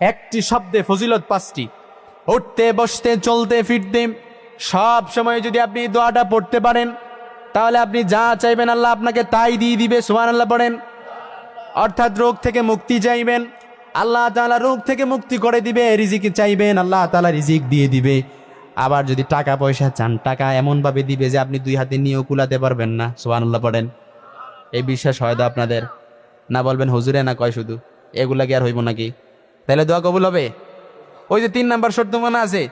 একটি শব্দে ফজিলত পাঁচটি। উঠতে, বসতে, চলতে, ফিরতে, সব সময় যদি আপনি দোয়াটা পড়তে পারেন, তাহলে আপনি যা চাইবেন আল্লাহ আপনাকে তাই দিয়ে দিবে সুমান আল্লাহ পড়েন। অর্থাৎ রোগ থেকে মুক্তি চাইবেন, আল্লাহ তালা রোগ থেকে মুক্তি করে দিবে, রিজিক চাইবেন, আল্লাহ তালা রিজিক দিয়ে দিবে। আবার যদি টাকা পয়সা চান, টাকা এমনভাবে দিবে যে আপনি দুই হাতে নিয়েও কুলাতে পারবেন না, সুবহানাল্লাহ পড়েন। এই বিশ্বাস হয় তো আপনাদের? না বলবেন হুজুরে না কয় শুধু? এগুলা কি আর হইব নাকি? তাহলে দোয়া কবুল হবে? ওই যে তিন নাম্বার শর্ত মনে আছে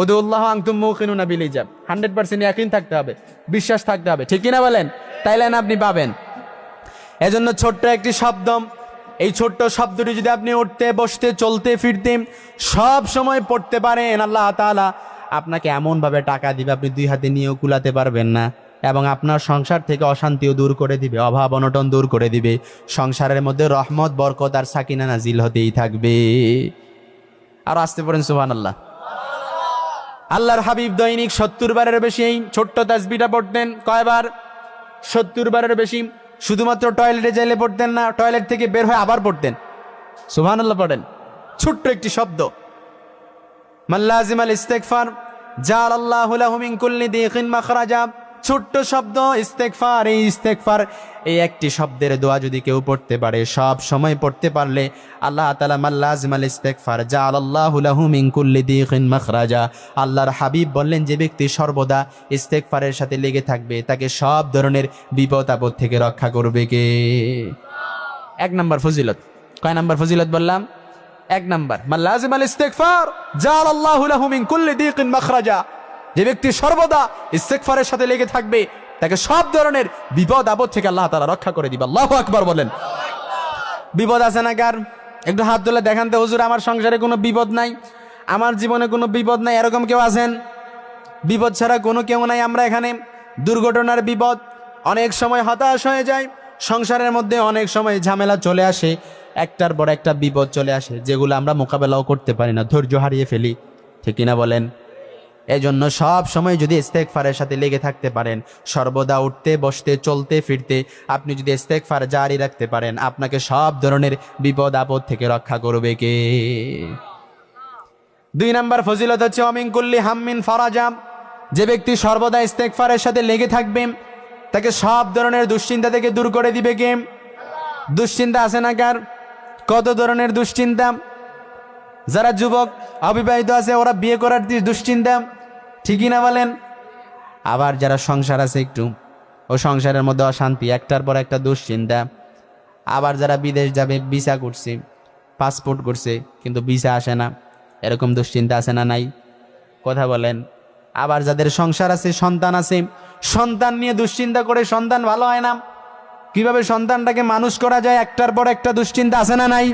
ওদুল্লাহ আংতুম মৌখিনুনা বিলি যাব হান্ড্রেড পার্সেন্ট একই থাকতে হবে, বিশ্বাস থাকতে হবে। ঠিক কিনা বলেন? তাইলে না আপনি পাবেন। এজন্য ছোট্ট একটি শব্দ এই ছোট্ট শব্দটি যদি আপনি উঠতে, বসতে, চলতে, ফিরতে, সব সময় পড়তে পারেন, আল্লাহ তাআলা আপনাকে এমনভাবে টাকা দিবে, আপনি দুই হাতে নিয়েও কুলাতে পারবেন না। এবং আপনার সংসার থেকে অশান্তিও দূর করে দিবে, অভাব অনটন দূর করে দিবে। সংসারের মধ্যে রহমত, বরকত আর সাকিনা নাজিল হতেই থাকবে। আর আসতে পারেন সুহান আল্লাহ আল্লাহর হাবিব দৈনিক সত্তর বারের বেশি এই ছোট্ট তাসবিটা পড়তেন। কয়বার? সত্তর বারের বেশি। শুধুমাত্র টয়লেটে যাইলে পড়তেন না, টয়লেট থেকে বের হয়ে আবার পড়তেন। সুহান আল্লাহ পড়েন। ছোট্ট একটি শব্দ। মাল্লাজিম আল ইস্তেকফার জাল আল্লাহ লাহু মিন কুল্লি দিখিন মাখরাজা। ছোট্ট শব্দ ইস্তেকফার এই ইস্তেকফার এই একটি শব্দের দোয়া যদি কেউ পড়তে পারে, সব সময় পড়তে পারলে আল্লাহ তালা মাল্লাজিম আল ইস্তেকফার জাল আল্লাহ লাহু মিন কুল্লি দিখিন মাখরাজা। আল্লাহর হাবিব বললেন, যে ব্যক্তি সর্বদা ইস্তেকফারের সাথে লেগে থাকবে, তাকে সব ধরনের বিপদ আপদ থেকে রক্ষা করবে কে? এক নম্বর ফজিলত। কয় নাম্বার ফজিলত বললাম? এক নাম্বার। মাল্লাজিম আল ইস্তেগফার জাল আল্লাহু লাহু মিন কুল্লি দিকিন মাখরাজা। যে ব্যক্তি সর্বদা ইস্তেগফারের সাথে লেগে থাকবে, তাকে সব ধরনের বিপদ, আপদ থেকে আল্লাহ তাআলা রক্ষা করে দিবে। আল্লাহু আকবর বলেন। বিপদ আছে না কার? একটু হাত তুলে দেখান তো, হুজুর, আমার সংসারে কোনো বিপদ নাই, আমার জীবনে কোনো বিপদ নাই, এরকম কেউ আছেন? বিপদ ছাড়া কোনো কেউ নাই আমরা এখানে। দুর্ঘটনার বিপদ, অনেক সময় হতাশ হয়ে যায়, সংসারের মধ্যে অনেক সময় ঝামেলা চলে আসে, একটার পর একটা বিপদ চলে আসে, যেগুলো আমরা মোকাবেলাও করতে পারি না, ধৈর্য হারিয়ে ফেলি। ঠিক কিনা বলেন? এই জন্য সব সময় যদি ইস্তেকফারের সাথে লেগে থাকতে পারেন, সর্বদা উঠতে, বসতে, চলতে, ফিরতে, আপনি যদি ইস্তেকফার জারি রাখতে পারেন, আপনাকে সব ধরনের বিপদ আপদ থেকে রক্ষা করবে কে? দুই নাম্বার ফজিলত হচ্ছে অমিনকুল্লি হাম্মিন ফরাজাম যে ব্যক্তি সর্বদা ইস্তেকফারের সাথে লেগে থাকবে, তাকে সব ধরনের দুশ্চিন্তা থেকে দূর করে দিবে কে? দুশ্চিন্তা আছে না কার? কত ধরনের দুশ্চিন্তা? যারা যুবক অবিবাহিত আছে, ওরা বিয়ে করার দুশ্চিন্তা। ঠিকই না বলেন? আবার যারা সংসার আছে একটু, ও সংসারের মধ্যে অশান্তি, একটার পর একটা দুশ্চিন্তা। আবার যারা বিদেশ যাবে, ভিসা করছে, পাসপোর্ট করছে, কিন্তু ভিসা আসে না। এরকম দুশ্চিন্তা আছে না নাই? কথা বলেন। আবার যাদের সংসার আছে, সন্তান আছে, সন্তান নিয়ে দুশ্চিন্তা করে সন্তান ভালো হয় না। কীভাবে সন্তানটাকে মানুষ করা যায়, একটার পর একটা দুশ্চিন্তা আছে না নাই?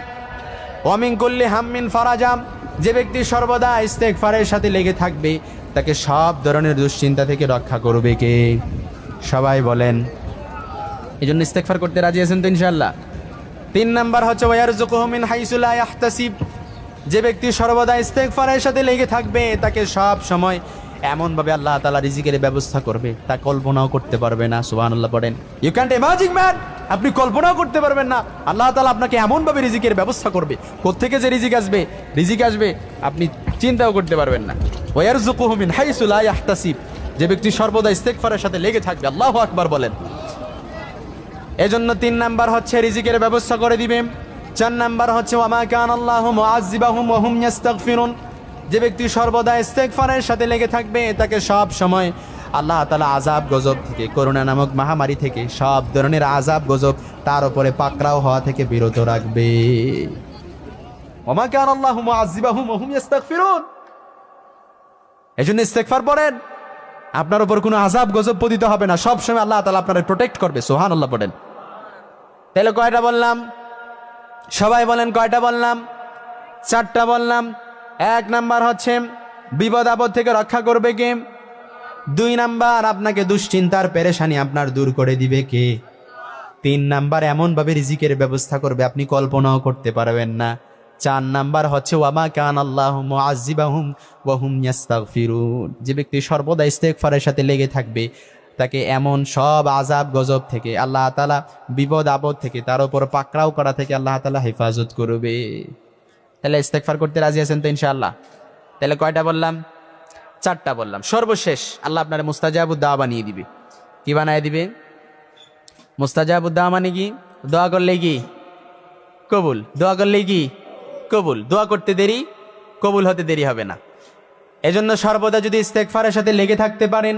অমিন করলে হাম্মিন ফারাজাম যে ব্যক্তি সর্বদা ইস্তেকফারের সাথে লেগে থাকবে তাকে সব ধরনের দুশ্চিন্তা থেকে রক্ষা করবে কে? সবাই বলেন। এই জন্য ইস্তেকফার করতে রাজি আছেন তো ইনশাল্লাহ তিন নাম্বার হচ্ছে ওয়ার জুকুহমিন হাইসুলা ইয়াহতাসিব। যে ব্যক্তি সর্বদা ইস্তেকফারের সাথে লেগে থাকবে, তাকে সব সময় এমনভাবে আল্লাহ তালা রিজিকের ব্যবস্থা করবে, তা কল্পনাও করতে পারবে না সুবাহ পড়েন। ইউ ক্যান্ট ইমাজিং ম্যান আপনি কল্পনাও করতে পারবেন না। আল্লাহ তালা আপনাকে এমনভাবে রিজিকের ব্যবস্থা করবে। কোত্থেকে যে রিজিক আসবে? রিজিক আসবে, আপনি চিন্তাও করতে পারবেন না। ওয়ার জুকুহমিন হাইসুলা ইয়াহতাসিব যে ব্যক্তি সর্বদা ইস্তেকফারের সাথে লেগে থাকবে, আল্লাহ আকবার বলেন। এজন্য তিন নাম্বার হচ্ছে রিজিকের ব্যবস্থা করে দিবে। চার নাম্বার হচ্ছে ওয়ামা কান আল্লাহ মুআযিবাহুম ওয়া হুম ইস্তাগফিরুন যে ব্যক্তি সর্বদা ইস্তেগফারের সাথে লেগে থাকবে, তাকে সব সময় আল্লাহ তাআলা আজাব গজব থেকে করোনা নামক মহামারী থেকে সব ধরনের আজাব গজব তার উপরে পাকড়াও হওয়া থেকে বিরত রাখবে। ওয়ামা কান আল্লাহ মুআযিবাহুম ওয়া হুম ইস্তাগফিরুন এজন্য ইস্তেগফার পড়েন। আপনার উপর কোনো আজাব গজব পতিত হবে না। সব সময় আল্লাহ তাআলা আপনারা প্রোটেক্ট করবে। সোহান আল্লাহ পড়েন। তাহলে কয়টা বললাম? সবাই বলেন কয়টা বললাম? চারটা বললাম। এক নাম্বার হচ্ছে, বিপদ আপদ থেকে রক্ষা করবে কে? দুই নাম্বার, আপনাকে দুশ্চিন্তার পেরেশানি আপনার দূর করে দিবে কে? তিন নাম্বার, এমনভাবে রিজিকের ব্যবস্থা করবে। আপনি কল্পনাও করতে পারবেন না। চার নাম্বার হচ্ছে ওয়ামা কান আল্লাহ মুআযিবাহুম ওয়া হুম ইয়াস্তাগফিরুন। যে ব্যক্তি সর্বদা ইস্তেগফারের সাথে লেগে থাকবে, তাকে এমন সব আজাব গজব থেকে, আল্লাহ তাআলা বিপদ আপদ থেকে, তার উপর পাকড়াও করা থেকে আল্লাহ তাআলা হেফাজত করবে। তাহলে ইস্তেকফার করতে রাজি আছেন তো ইনশাআল্লাহ? তাহলে কয়টা বললাম? চারটা বললাম। সর্বশেষ আল্লাহ আপনার মুস্তাজাবুদ্দা বানিয়ে দিবে। কি বানায় দিবে? মুস্তাজাবুদ্দা মানে কি? দোয়া করলে কি? কবুল। দোয়া করলে কি? কবুল। দোয়া করতে দেরি, কবুল হতে দেরি হবে না। এজন্য সর্বদা যদি ইস্তেকফারের সাথে লেগে থাকতে পারেন,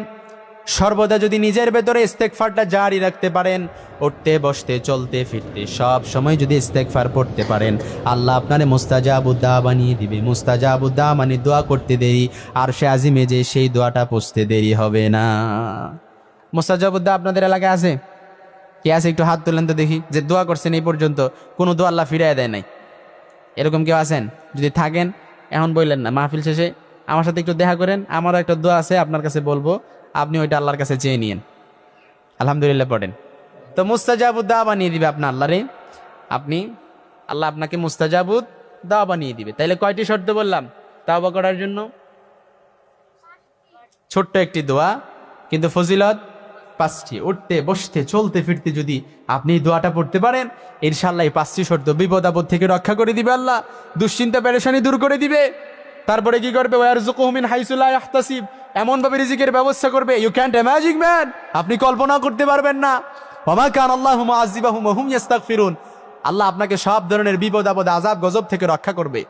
সর্বদা যদি নিজের ভেতরে ইস্তেকফারটা জারি রাখতে পারেন, উঠতে, বসতে, চলতে, ফিরতে, সব সময় যদি ইস্তেকফার পড়তে পারেন, আল্লাহ আপনারে মুস্তাজাবুদ্দা বানিয়ে দিবে। মুস্তাজাবুদ্দা মানে দোয়া করতে দেরি, আর সে আজিমে যে সেই দোয়াটা পৌঁছতে দেরি হবে না। মুস্তাজাবুদ্দা আপনাদের এলাকায় আছে? কে আছে? একটু হাত তুলেন তো দেখি। যে দোয়া করছেন এই পর্যন্ত, কোনো দোয়া আল্লাহ ফিরিয়ে দেয় নাই। এরকম কেউ আছেন? যদি থাকেন, এখন বললেন না, মাহফিল শেষে আমার সাথে একটু দেখা করেন, আমারও একটা দোয়া আছে, আপনার কাছে বলব, আপনি ওইটা আল্লাহর কাছে চেয়ে নিয়েন। আলহামদুলিল্লাহ পড়েন। তো মুস্তাজাবুদ দা বানিয়ে দিবে আপনার আল্লাহরে আপনি, আল্লাহ আপনাকে মুস্তাজাবুদ দা বানিয়ে দিবে। তাইলে কয়টি শর্ত বললাম? তাওবা করার জন্য। ছোট্ট একটি দোয়া, কিন্তু ফজিলত পাঁচটি, উঠতে, বসতে, চলতে, ফিরতে যদি আপনি এই দোয়াটা পড়তে পারেন ইনশাল্লাহ এই পাঁচটি শর্ত বিপদ আপদ থেকে রক্ষা করে দিবে আল্লাহ, দুশ্চিন্তা, পেরেশানি দূর করে দিবে। তারপরে কি করবে? ওয়ারজুকুমিন হাইসুল্লাহ ইয়াহতাসিব। এমন ভাবে রিজিকের ব্যবস্থা করবে। ইউ ক্যান্ট ইমাজিন ম্যান আপনি কল্পনা করতে পারবেন না। ইয়াস্তাগফিরুন। আল্লাহ আপনাকে সব ধরনের বিপদ আপদ আজাব গজব থেকে রক্ষা করবে।